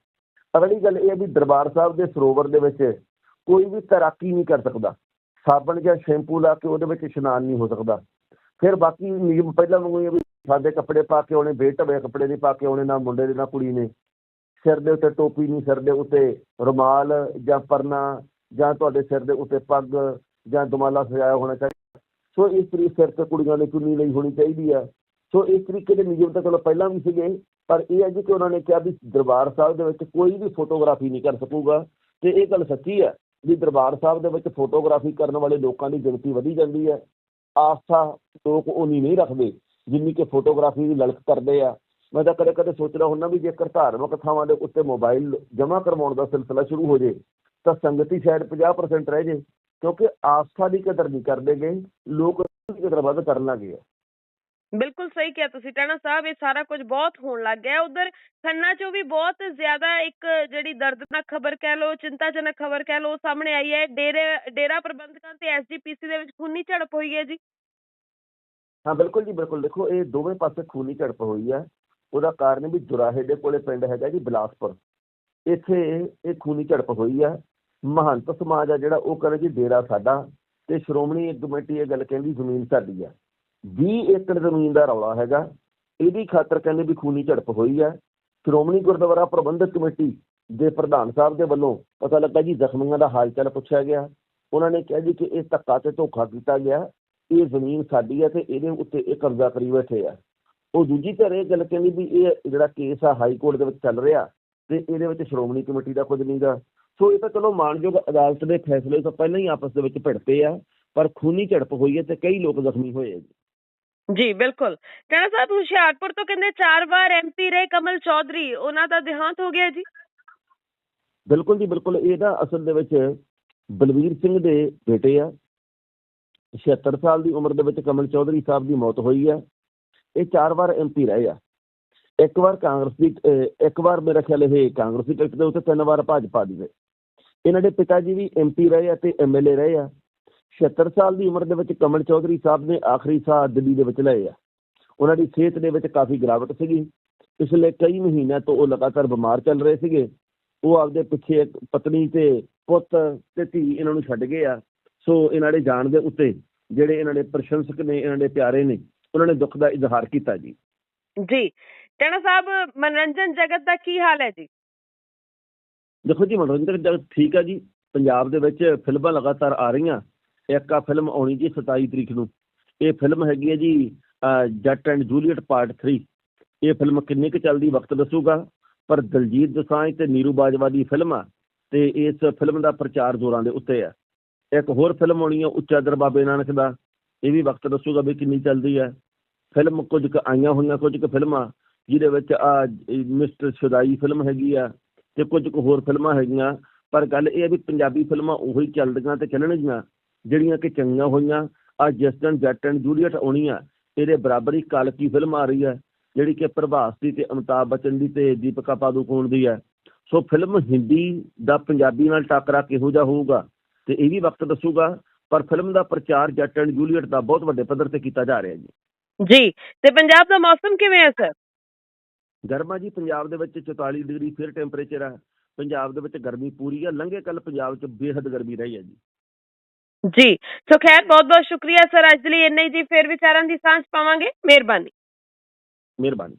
ਅਗਲੀ ਗੱਲ ਇਹ ਵੀ ਦਰਬਾਰ ਸਾਹਿਬ ਦੇ ਸਰੋਵਰ ਦੇ ਵਿੱਚ ਕੋਈ ਵੀ ਤੈਰਾਕੀ ਨਹੀਂ ਕਰ ਸਕਦਾ। ਸਾਬਣ ਜਾਂ ਸ਼ੈਂਪੂ ਲਾ ਕੇ ਉਹਦੇ ਵਿੱਚ ਇਸ਼ਨਾਨ ਨਹੀਂ ਹੋ ਸਕਦਾ। ਫਿਰ ਬਾਕੀ ਨਿਯਮ ਪਹਿਲਾਂ ਵਾਂਗੂ ਹੀ ਵੀ ਸਾਡੇ ਕੱਪੜੇ ਪਾ ਕੇ ਆਉਣੇ, ਬੇਟਵੇ ਕੱਪੜੇ ਨਹੀਂ ਪਾ ਕੇ ਆਉਣੇ, ਨਾ ਮੁੰਡੇ ਦੇ, ਨਾ ਕੁੜੀ ਨੇ। ਸਿਰ ਦੇ ਉੱਤੇ ਟੋਪੀ ਨਹੀਂ, ਸਿਰ ਦੇ ਉੱਤੇ ਰੁਮਾਲ ਜਾਂ ਪਰਨਾ ਜਾਂ ਤੁਹਾਡੇ ਸਿਰ ਦੇ ਉੱਤੇ ਪੱਗ ਜਾਂ ਦੁਮਾਲਾ ਸਜਾਇਆ ਹੋਣਾ ਚਾਹੀਦਾ। ਸੋ ਇਸ ਤਰੀਕੇ ਸਿਰ ਤੇ ਕੁੜੀਆਂ ਨੇ ਚੁੰਨੀ ਲਈ ਹੋਣੀ ਚਾਹੀਦੀ ਆ। ਸੋ ਇਸ ਤਰੀਕੇ ਦੇ ਨਿਯਮ ਤਾਂ ਚਲੋ ਪਹਿਲਾਂ ਵੀ ਸੀਗੇ, ਪਰ ਇਹ ਹੈ ਜੀ ਕਿ ਉਹਨਾਂ ਨੇ ਕਿਹਾ ਵੀ ਦਰਬਾਰ ਸਾਹਿਬ ਦੇ ਵਿੱਚ ਕੋਈ ਵੀ ਫੋਟੋਗ੍ਰਾਫੀ ਨਹੀਂ ਕਰ ਸਕੂਗਾ ਤੇ ਇਹ ਗੱਲ ਸੱਚੀ ਹੈ ਵੀ ਦਰਬਾਰ ਸਾਹਿਬ ਦੇ ਵਿੱਚ ਫੋਟੋਗ੍ਰਾਫੀ ਕਰਨ ਵਾਲੇ ਲੋਕਾਂ ਦੀ ਗਿਣਤੀ ਵਧੀ ਜਾਂਦੀ ਹੈ ਆਸਥਾ ਲੋਕ ਉਨੀ ਨਹੀਂ ਰੱਖਦੇ ਜਿੰਨੀ ਕਿ ਫੋਟੋਗ੍ਰਾਫੀ ਦੀ ਲਲਕ ਕਰਦੇ ਆ। ਮੈਂ ਤਾਂ ਕਦੇ ਕਦੇ ਸੋਚਦਾ ਹੁੰਦਾ ਵੀ ਜੇਕਰ ਧਾਰਮਿਕ ਥਾਵਾਂ ਦੇ ਉੱਤੇ ਮੋਬਾਈਲ ਜਮ੍ਹਾਂ ਕਰਵਾਉਣ ਦਾ ਸਿਲਸਿਲਾ ਸ਼ੁਰੂ ਹੋ ਜੇ ਤਾਂ ਸੰਗਤੀ ਸ਼ਾਇਦ 50% ਰਹਿ ਜੇ ਕਿਉਂਕਿ ਆਸਥਾ ਦੀ ਕਦਰ ਨਹੀਂ ਕਰਦੇ ਗਏ ਲੋਕ ਦੀ ਕਦਰ ਵੱਧ ਕਰਨ ਲੱਗੇ ਆ।
ਬਿਲਕੁਲ ਸਹੀ ਕਿਹਾ ਤੁਸੀਂ ਟਾਣਾ ਸਾਹਿਬ ਇਹ ਸਾਰਾ ਕੁਝ ਬਹੁਤ ਹੋਣ ਲੱਗ ਗਿਆ। ਉਧਰ ਖੰਨਾ ਚੋਂ ਵੀ ਬਹੁਤ ਜ਼ਿਆਦਾ ਇੱਕ ਜਿਹੜੀ ਦਰਦਨਾਕ ਖਬਰ ਕਹਿ ਲਓ ਚਿੰਤਾਜਨਕ ਖਬਰ ਕਹਿ ਲਓ ਸਾਹਮਣੇ ਆਈ ਹੈ। ਡੇਰੇ ਡੇਰਾ ਪ੍ਰਬੰਧਕਾਂ ਤੇ ਐਸਜੀਪੀਸੀ ਦੇ ਵਿੱਚ ਖੂਨੀ ਝੜਪ ਹੋਈ ਹੈ ਜੀ।
ਹਾਂ ਬਿਲਕੁਲ ਜੀ ਬਿਲਕੁਲ। ਦੇਖੋ ਇਹ ਦੋਵੇਂ ਪਾਸੇ ਖੂਨੀ ਝੜਪ ਹੋਈ ਹੈ। ਉਹਦਾ ਕਾਰਨ ਵੀ ਜੁਰਾਹੇ ਦੇ ਕੋਲੇ ਪਿੰਡ ਹੈਗਾ ਜੀ ਬਿਲਾਸਪੁਰ। ਇੱਥੇ ਇਹ ਖੂਨੀ ਝੜਪ ਹੋਈ ਹੈ ਮਹੰਤ ਸਮਾਜ ਆ ਜਿਹੜਾ ਉਹ ਕਹਿੰਦੇ ਜੀ ਡੇਰਾ ਸਾਡਾ ਤੇ ਸ਼੍ਰੋਮਣੀ ਕਮੇਟੀ ਇਹ ਗੱਲ ਕਹਿੰਦੀ ਜ਼ਮੀਨ ਸਾਡੀ ਆ। 20 ਏਕੜ ਜ਼ਮੀਨ ਦਾ ਰੌਲਾ ਹੈਗਾ। ਇਹਦੀ ਖਾਤਰ ਕਹਿੰਦੇ ਵੀ ਖੂਨੀ ਝੜਪ ਹੋਈ ਹੈ ਸ਼੍ਰੋਮਣੀ ਗੁਰਦੁਆਰਾ ਪ੍ਰਬੰਧਕ ਕਮੇਟੀ ਦੇ ਪ੍ਰਧਾਨ ਸਾਹਿਬ ਦੇ ਵੱਲੋਂ ਪਤਾ ਲੱਗਾ ਜੀ ਜ਼ਖਮੀਆਂ ਦਾ ਹਾਲ ਚਾਲ ਪੁੱਛਿਆ ਗਿਆ। ਉਹਨਾਂ ਨੇ ਕਿਹਾ ਜੀ ਕਿ ਇਹ ਧੱਕਾ ਤੇ ਧੋਖਾ ਕੀਤਾ ਗਿਆ। ਇਹ ਜ਼ਮੀਨ ਸਾਡੀ ਹੈ ਤੇ ਇਹਦੇ ਉੱਤੇ ਇਹ ਕਬਜ਼ਾ ਕਰੀ ਬੈਠੇ ਆ। ਉਹ ਦੂਜੀ ਧਿਰ ਇਹ ਗੱਲ ਕਹਿੰਦੀ ਵੀ ਇਹ ਜਿਹੜਾ ਕੇਸ ਆ ਹਾਈ ਕੋਰਟ ਦੇ ਵਿੱਚ ਚੱਲ ਰਿਹਾ ਤੇ ਇਹਦੇ ਵਿੱਚ ਸ਼੍ਰੋਮਣੀ ਕਮੇਟੀ ਦਾ ਕੁਝ ਨਹੀਂਗਾ। ਸੋ ਇਹ ਤਾਂ ਚਲੋ ਮਾਨਯੋਗ ਅਦਾਲਤ ਦੇ ਫੈਸਲੇ ਤੋਂ ਪਹਿਲਾਂ ਹੀ ਆਪਸ ਦੇ ਵਿੱਚ ਭਿੜਤੇ ਆ ਪਰ ਖੂਨੀ ਝੜਪ ਹੋਈ ਹੈ ਤੇ ਕਈ ਲੋਕ ਜ਼ਖਮੀ ਹੋਏ ਜੀ।
ਜੀ ਬਿਲਕੁਲ। ਟੈਣਾ ਸਾਹਿਬ ਹੁਸ਼ਿਆਰਪੁਰ ਤੋਂ ਕਹਿੰਦੇ ਚਾਰ ਵਾਰ ਐਮਪੀ ਰਹੇ ਕਮਲ ਚੌਧਰੀ ਉਹਨਾਂ ਦਾ ਦੇਹਾਂਤ ਹੋ ਗਿਆ ਜੀ।
ਬਿਲਕੁਲ ਜੀ ਬਿਲਕੁਲ। ਇਹ ਨਾ ਅਸਲ ਦੇ ਵਿੱਚ ਬਲਵੀਰ ਸਿੰਘ ਦੇ ਬੇਟੇ ਆ। 76 ਸਾਲ ਦੀ ਉਮਰ ਦੇ ਵਿੱਚ ਕਮਲ ਚੌਧਰੀ ਸਾਹਿਬ ਦੀ ਮੌਤ ਹੋਈ ਆ। ਇਹ ਚਾਰ ਵਾਰ ਐਮਪੀ ਰਹੇ ਆ। ਇੱਕ ਵਾਰ ਕਾਂਗਰਸ ਦੀ ਇੱਕ ਵਾਰ ਮੇਰਾ ਖਿਆਲ ਇਹ ਕਾਂਗਰਸ ਦੀ ਟਿਕਟ ਦੇ ਉੱਤੇ ਤਿੰਨ ਵਾਰ ਭਾਜਪਾ ਦੀ ਰਹੇ ਇਹਨਾਂ ਦੇ ਪਿਤਾ ਜੀ ਵੀ ਐਮਪੀ ਰਹੇ ਆ ਤੇ ਐਮਐਲਏ ਰਹੇ ਆ। 76 ਸਾਲ ਦੀ ਉਮਰ ਦੇ ਵਿੱਚ ਕਮਲ ਚੌਧਰੀ ਸਾਹਿਬ ਨੇ ਆਖਰੀ ਸਾਹ ਦਿੱਲੀ ਦੇ ਵਿੱਚ ਲਏ ਆ। ਉਹਨਾਂ ਦੀ ਸਿਹਤ ਦੇ ਵਿੱਚ ਕਾਫੀ ਗਿਰਾਵਟ ਸੀਗੀ। ਪਿਛਲੇ ਕਈ ਮਹੀਨਿਆਂ ਤੋਂ ਉਹ ਲਗਾਤਾਰ ਬਿਮਾਰ ਚੱਲ ਰਹੇ ਸੀਗੇ। ਉਹ ਆਪਦੇ ਪਿੱਛੇ ਇੱਕ ਪਤਨੀ ਤੇ ਪੁੱਤ ਤੇ ਧੀ ਇਹਨਾਂ ਨੂੰ ਛੱਡ ਗਏ ਆ। ਸੋ ਇਹਨਾਂ ਦੇ ਜਾਣ ਦੇ ਉੱਤੇ ਜਿਹੜੇ ਇਹਨਾਂ ਦੇ ਪ੍ਰਸ਼ੰਸਕ ਨੇ, ਇਹਨਾਂ ਦੇ ਪਿਆਰੇ ਨੇ ਉਹਨਾਂ ਨੇ ਦੁੱਖ ਦਾ ਇਜ਼ਹਾਰ ਕੀਤਾ ਜੀ।
ਜੀ। ਟੈਣਾ ਸਾਹਿਬ ਮਨੋਰੰਜਨ ਜਗਤ ਦਾ ਕੀ ਹਾਲ ਹੈ ਜੀ?
ਦੇਖੋ ਜੀ ਮਨੋਰੰਜਨ ਜਗਤ ਠੀਕ ਆ ਜੀ। ਪੰਜਾਬ ਦੇ ਵਿੱਚ ਫਿਲਮਾਂ ਲਗਾਤਾਰ ਆ ਰਹੀਆਂ। ਇੱਕ ਆ ਫਿਲਮ ਆਉਣੀ ਜੀ 27 ਤਰੀਕ ਨੂੰ। ਇਹ ਫਿਲਮ ਹੈਗੀ ਹੈ ਜੀ ਜੱਟ ਐਂਡ ਜੂਲੀਅਟ ਪਾਰਟ 3 ਇਹ ਫਿਲਮ ਕਿੰਨੀ ਕੁ ਚੱਲਦੀ ਵਕਤ ਦੱਸੂਗਾ। ਪਰ ਦਲਜੀਤ ਦੋਸਾਂਝ ਤੇ ਨੀਰੂ ਬਾਜਵਾ ਦੀ ਫਿਲਮ ਆ ਤੇ ਇਸ ਫਿਲਮ ਦਾ ਪ੍ਰਚਾਰ ਜ਼ੋਰਾਂ ਦੇ ਉੱਤੇ ਆ। ਇੱਕ ਹੋਰ ਫਿਲਮ ਆਉਣੀ ਆ ਉੱਚਾ ਦਰ ਬਾਬੇ ਨਾਨਕ ਦਾ। ਇਹ ਵੀ ਵਕਤ ਦੱਸੂਗਾ ਵੀ ਕਿੰਨੀ ਚੱਲਦੀ ਹੈ। ਫਿਲਮ ਕੁਝ ਕੁ ਆਈਆਂ ਹੋਈਆਂ, ਕੁਝ ਕੁ ਫਿਲਮਾਂ, ਜਿਹਦੇ ਵਿੱਚ ਆ ਮਿਸਟਰ ਸ਼ੁਦਾਈ ਫਿਲਮ ਹੈਗੀ ਆ ਤੇ ਕੁਝ ਕੁ ਹੋਰ ਫਿਲਮਾਂ ਹੈਗੀਆਂ। ਪਰ ਗੱਲ ਇਹ ਹੈ ਵੀ ਪੰਜਾਬੀ ਫਿਲਮਾਂ ਉਹੀ ਚੱਲਦੀਆਂ ਤੇ ਚੱਲਣਗੀਆਂ, ਜਿਹੜੀਆਂ ਕਿ ਚੰਗੀਆਂ ਹੋਈਆਂ। ਆ ਜਿਸ ਦਿਨ ਜੱਟ ਐਂਡ ਜੂਲੀਅਟ ਆਉਣੀ ਆ ਇਹਦੇ ਬਰਾਬਰ ਹੀ ਕਾਲਕੀ ਫਿਲਮ ਆ ਰਹੀ ਹੈ, ਜਿਹੜੀ ਕਿ ਪ੍ਰਭਾਸ ਦੀ ਤੇ ਅਮਿਤਾਭ ਬੱਚਨ ਦੀ ਤੇ ਦੀਪਿਕਾ ਪਾਦੂਕੋਣ ਦੀ ਹੈ। ਸੋ ਫਿਲਮ ਹਿੰਦੀ ਦਾ ਪੰਜਾਬੀ ਨਾਲ ਟੱਕਰਾ ਕਿਹੋ ਜਿਹਾ ਹੋਊਗਾ? ਤੇ ਇਹ ਵੀ ਵਕਤ ਦੱਸੂਗਾ ਪਰ ਫਿਲਮ ਦਾ ਪ੍ਰਚਾਰ ਜੱਟ ਐਂਡ ਜੂਲੀਅਟ ਦਾ ਬਹੁਤ ਵੱਡੇ ਪੱਧਰ ਤੇ ਕੀਤਾ ਜਾ ਰਿਹਾ ਜੀ।
ਜੀ ਤੇ ਪੰਜਾਬ ਦਾ ਮੌਸਮ ਕਿਵੇਂ ਹੈ ਸਰ?
ਗਰਮਾ ਜੀ ਪੰਜਾਬ ਦੇ ਵਿੱਚ 44 ਡਿਗਰੀ ਫਿਰ ਟੈਂਪਰੇਚਰ ਹੈ ਪੰਜਾਬ ਦੇ ਵਿੱਚ ਗਰਮੀ ਪੂਰੀ ਹੈ ਲੰਘੇ ਕੱਲ ਪੰਜਾਬ 'ਚ ਬੇਹੱਦ ਗਰਮੀ ਰਹੀ ਹੈ ਜੀ।
ਜੀ ਸੋ ਖੈਰ ਬਹੁਤ ਬਹੁਤ ਸ਼ੁਕਰੀਆ ਸਰ। ਅੱਜ ਲਈ ਇੰਨਾ ਹੀ ਜੀ। ਫਿਰ ਵਿਚਾਰਾਂ ਦੀ ਸਾਂਝ ਪਾਵਾਂਗੇ। ਮਿਹਰਬਾਨੀ।
ਮਿਹਰਬਾਨੀ